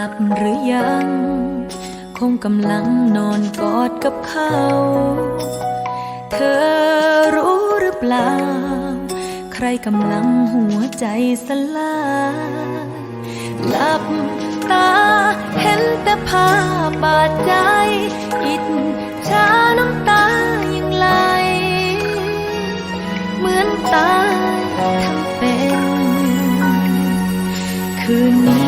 ลับหรือยัง คงกำลังนอนกอดกับเขา เธอรู้หรือเปล่า ใครกำลังหัวใจสลายหลับตาเห็นแต่ภาพบาดใจอิดชาน้ำตายังไหล เหมือนตายทั้งเป็น คืนนี้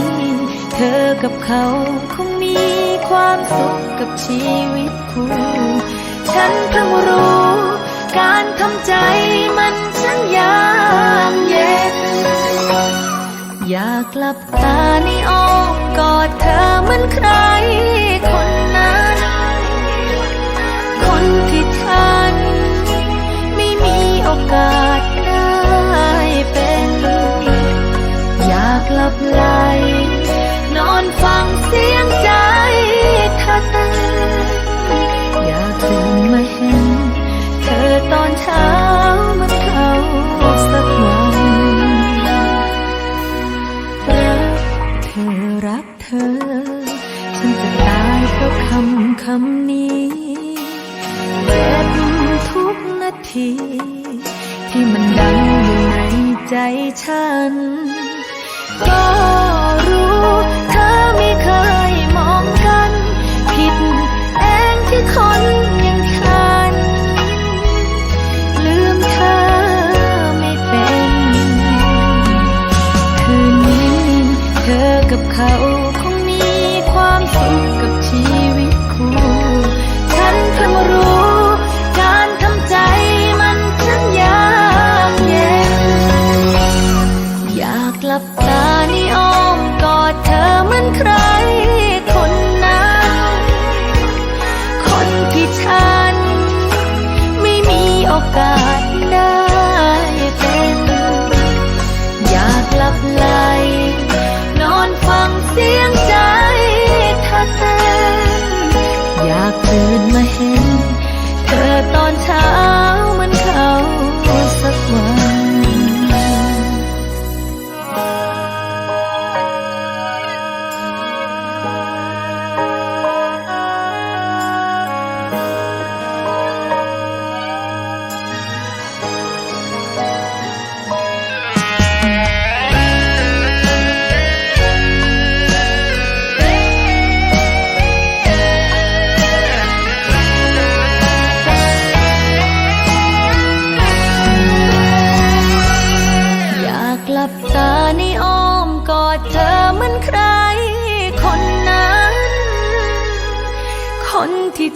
เธอกับเขาคงมีความสุขกับชีวิตคู่ ฉันเพิ่งรู้ การทำใจมันช่างยากเย็น อยากกลับตาในอ้อมกอดเธอเหมือนใครคนนั้น คนที่ฉัน ไม่มีโอกาสได้เป็น อยากหลับลน อนฟังเสียงใจเธอเต้นอยากตื่นมาเห็น เธอตอนเช้ามันเขาสักวันรักเธอรักเธอ ฉันจะตายเพราะคำคำนี้เจ็บทุกนาที ที่มันดังอยู่ในใจฉัน กับเขา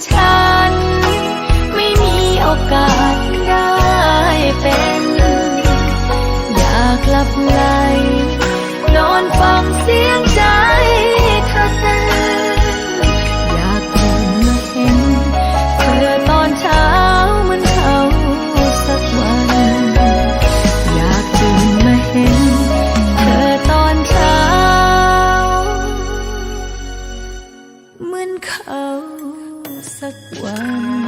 ฉัน ไม่มีโอกาสได้เป็น อยากหลับไหลนอนฟังเสียงใจเธอเต้นอยากตื่นมาเห็นเธอตอนเช้าเหมือนเขาสักวัน อยากตื่นมาเห็นเธอตอนเช้าเหมือนเขา sakwan